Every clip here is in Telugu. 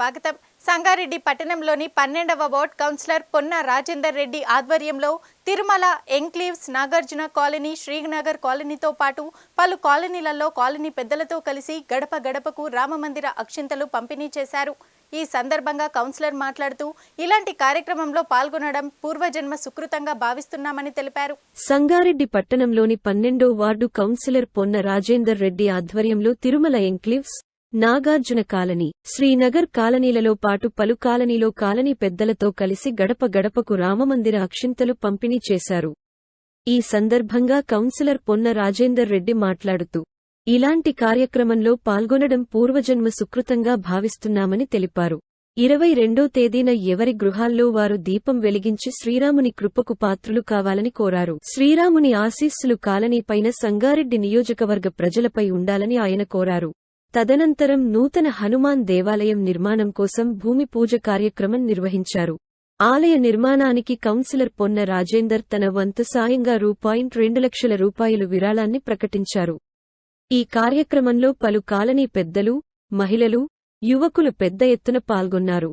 స్వాగతం. సంగారెడ్డి పట్టణంలోని పన్నెండవ వార్డ్ కౌన్సిలర్ పొన్న రాజేందర్ రెడ్డి ఆధ్వర్యంలో తిరుమల ఎంక్లీవ్స్ నాగార్జున కాలనీ శ్రీనగర్ కాలనీతో పాటు పలు కాలనీలలో కాలనీ పెద్దలతో కలిసి గడప గడపకు రామమందిర అక్షింతలు పంపిణీ చేశారు. ఈ సందర్భంగా కౌన్సిలర్ మాట్లాడుతూ ఇలాంటి కార్యక్రమంలో పాల్గొనడం పూర్వజన్మ సుకృతంగా భావిస్తున్నామని తెలిపారు. సంగారెడ్డి పట్టణంలోని పన్నెండో వార్డు కౌన్సిలర్ పొన్న రాజేందర్ రెడ్డి ఆధ్వర్యంలో తిరుమల ఎంక్లివ్స్ నాగార్జున కాలనీ శ్రీనగర్ కాలనీలలో పాటు పలు కాలనీలో కాలనీ పెద్దలతో కలిసి గడప గడపకు రామమందిర అక్షింతలు పంపిణీ చేశారు. ఈ సందర్భంగా కౌన్సిలర్ పొన్న రాజేందర్ రెడ్డి మాట్లాడుతూ ఇలాంటి కార్యక్రమంలో పాల్గొనడం పూర్వజన్మ సుకృతంగా భావిస్తున్నామని తెలిపారు. ఇరవై రెండో తేదీన ఎవరి గృహాల్లో వారు దీపం వెలిగించి శ్రీరాముని కృపకు పాత్రులు కావాలని కోరారు. శ్రీరాముని ఆశీస్సులు కాలనీపైన సంగారెడ్డి నియోజకవర్గ ప్రజలపై ఉండాలని ఆయన కోరారు. తదనంతరం నూతన హనుమాన్ దేవాలయం నిర్మాణం కోసం భూమి పూజ కార్యక్రమం నిర్వహించారు. ఆలయ నిర్మాణానికి కౌన్సిలర్ పొన్న రాజేందర్ తన వంతు సాయంగా రూపాయింట్ రెండు లక్షల రూపాయలు విరాళాన్ని ప్రకటించారు. ఈ కార్యక్రమంలో పలు కాలనీ పెద్దలు మహిళలు యువకులు పెద్ద ఎత్తున పాల్గొన్నారు.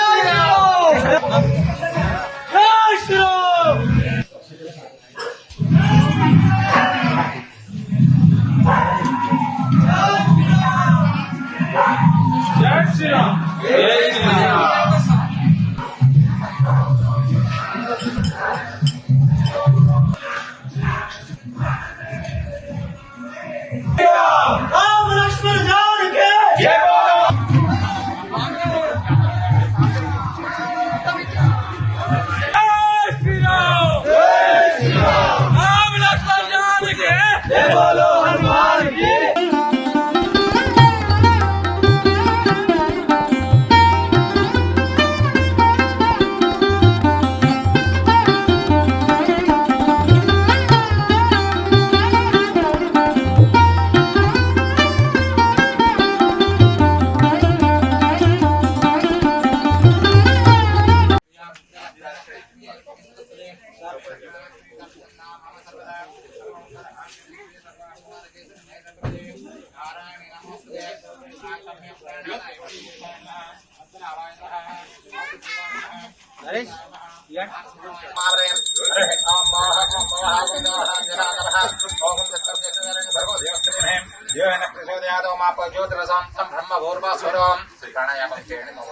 ज्योतिरसां तं ब्रह्मभूर्वासुरं श्रीप्राणायामं चेणि मम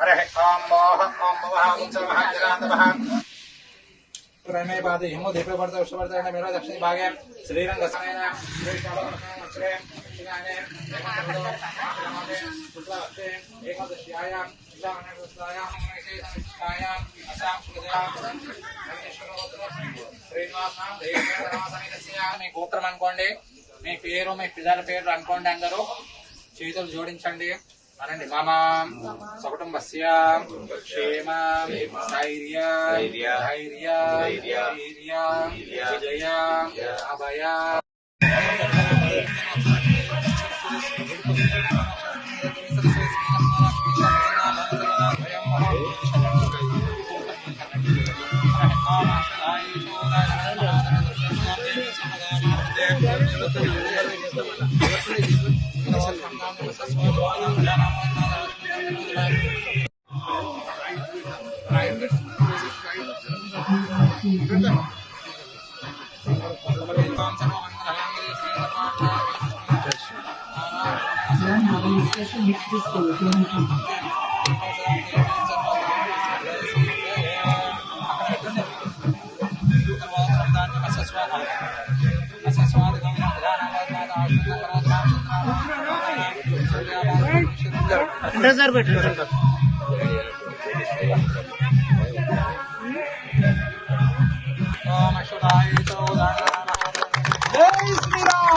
हरे ॐ मोह ॐ मोहान्तमः प्रणय पादे हिमो धीपे वर्त उष्ण वर्त मेरो दक्षिण भागे। श्रीरंग समेन श्री श्रीनाने शुक्लवस्ते एकादश्यायां शुक्लामणेश्वरायां श्रीसंस्कायां असां श्रीदां श्रीनिवासां देवी गोत्रमनुकोण्डे మీ పేరు మీ పిల్లల పేరు అనుకోండి అందరూ. చేతులు జోడించండి. అనండి. మమ సకుటుంబస్య క్షేమ ధైర్య ధైర్య ధైర్య విజయ. అభయ. Learn how to use special mixtures for your home. Reserve reserve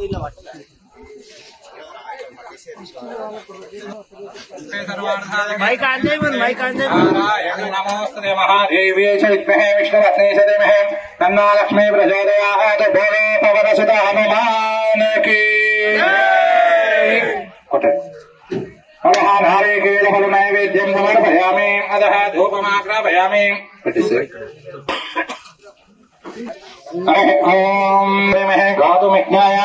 కింద మైక్ ఆన్ చేయమని మైక్ ఆన్ చేయమని నమోస్తే మహాదేవ్యే చ విద్మహే విష్ణురత్నే చ ధీమహి తన్నా లక్ష్మీ ప్రచోదయాత్ భోలే పవనసుత హనుమాన్ కీ కొట్టండి అదహ నారీకేళఫల నైవేద్యం సమర్పయామి అదహ ధూపమాగ్రాపయామి హరి ఓం ధీమహి గాతుమిజ్ఞాయ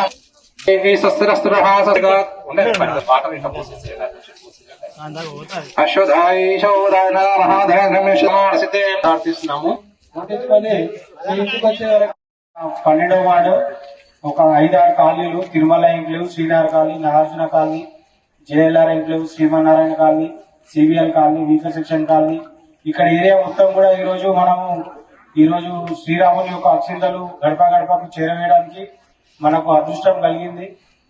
ప్రార్థిస్తున్నాము ప్రార్థించుకొని ఈ ఇంటికి వచ్చే వరకు పన్నెండవ వార్డు ఒక ఐదారు కాలనీలు Tirumala enclave Srinagar colony Nagarjuna colony JLR enclave Srimannarayana colony CBL colony weaker section colony. ఇక్కడ ఏరియా మొత్తం కూడా ఈ రోజు మనము ఈ రోజు శ్రీరాముని యొక్క అక్షింతలు గడప గడపకు చేరవేయడానికి మనకు అదృష్టం కలిగింది.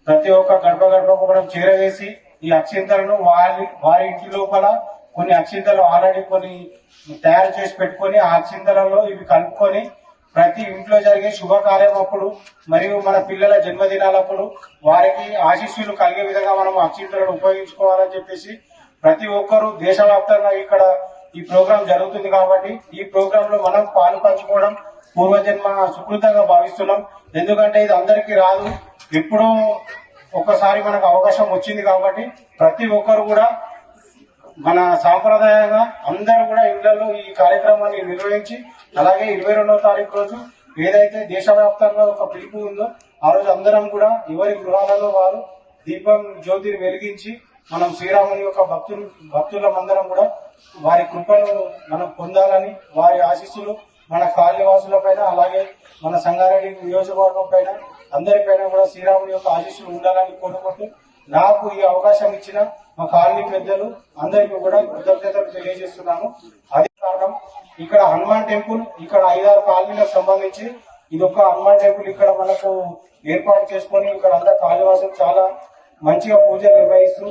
ప్రతి ఒక్క గడప గడపకు మనం చేరవేసి ఈ అక్షింతలను వారి వారి ఇంటి లోపల కొన్ని అక్షింతలు ఆల్రెడీ కొన్ని తయారు చేసి పెట్టుకొని ఆ అక్షింతలలో ఇవి కలుపుకొని ప్రతి ఇంట్లో జరిగే శుభకార్యం అప్పుడు మరియు మన పిల్లల జన్మదినాలప్పుడు వారికి ఆశీస్సులు కలిగే విధంగా మనం అక్షింతలను ఉపయోగించుకోవాలని చెప్పేసి ప్రతి ఒక్కరూ దేశవ్యాప్తంగా ఇక్కడ ఈ ప్రోగ్రాం జరుగుతుంది కాబట్టి ఈ ప్రోగ్రామ్లో మనం పాలు పంచుకోవడం పూర్వజన్మ సుకృతంగా భావిస్తున్నాం. ఎందుకంటే ఇది అందరికీ రాదు. ఎప్పుడో ఒక్కసారి మనకు అవకాశం వచ్చింది కాబట్టి ప్రతి ఒక్కరు కూడా మన సాంప్రదాయంగా అందరూ కూడా ఇళ్ళలో ఈ కార్యక్రమాన్ని నిర్వహించి అలాగే ఇరవై రెండవ తారీఖు రోజు ఏదైతే దేశవ్యాప్తంగా ఒక పిలుపు ఉందో ఆ రోజు అందరం కూడా ఎవరి గృహాలలో వారు దీపం జ్యోతిని వెలిగించి మనం శ్రీరాముని యొక్క భక్తులు భక్తులమందరం కూడా వారి కృపను మనం పొందాలని వారి ఆశీస్సులు మన కాళీవాసుల పైన అలాగే మన సంగారెడ్డి నియోజకవర్గం పైన అందరిపైన కూడా శ్రీరాముని యొక్క ఆశీస్సులు ఉండాలని కోరుకుంటూ నాకు ఈ అవకాశం ఇచ్చిన మా కాలనీ పెద్దలు అందరికీ కూడా కృతజ్ఞతలు తెలియజేస్తున్నాను. అదే కారణం ఇక్కడ హనుమాన్ టెంపుల్ ఇక్కడ ఐదారు కాలనీలకు సంబంధించి ఇది ఒక హనుమాన్ టెంపుల్ ఇక్కడ మనకు ఏర్పాటు చేసుకొని ఇక్కడ అంతా కాళీవాసులు చాలా మంచిగా పూజలు నిర్వహిస్తూ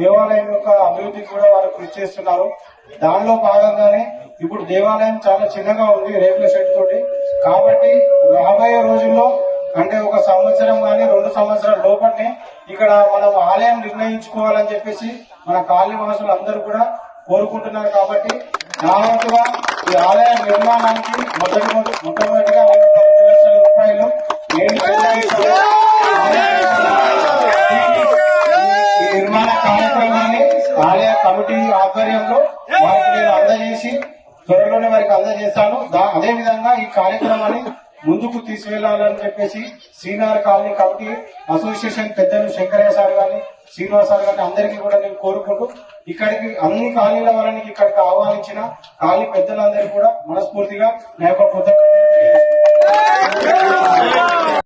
దేవాలయం యొక్క అభివృద్ధికి కూడా వారు కృషి చేస్తున్నారు. దానిలో భాగంగానే ఇప్పుడు దేవాలయం చాలా చిన్నగా ఉంది రేకుల షెడ్ తోటి. కాబట్టి రాబోయే రోజుల్లో అంటే ఒక సంవత్సరం కానీ రెండు సంవత్సరాల లోపలనే ఇక్కడ మనం ఆలయం నిర్ణయించుకోవాలని చెప్పేసి మన కాలనీ వాసులు అందరూ కూడా కోరుకుంటున్నారు కాబట్టి నా వంతుగా ఈ ఆలయ నిర్మాణానికి మొదటి మొదటి- మొట్టమొదటిగా చేశాను. అదే విధంగా ఈ కార్యక్రమాన్ని ముందుకు తీసుకెళ్ళాలని చెప్పేసి శ్రీనగర్ కాలనీ కమిటీ అసోసియేషన్ పెద్దలు శంకరయ్య సార్ గారిని శ్రీనివాస్ సార్ గారిని అందరికీ కూడా నేను కోరుకుంటూ ఇక్కడికి అన్ని కాలనీల వారిని ఇక్కడికి ఆహ్వానించిన కాలనీ పెద్దలందరికీ కూడా మనస్ఫూర్తిగా నేపథ్యం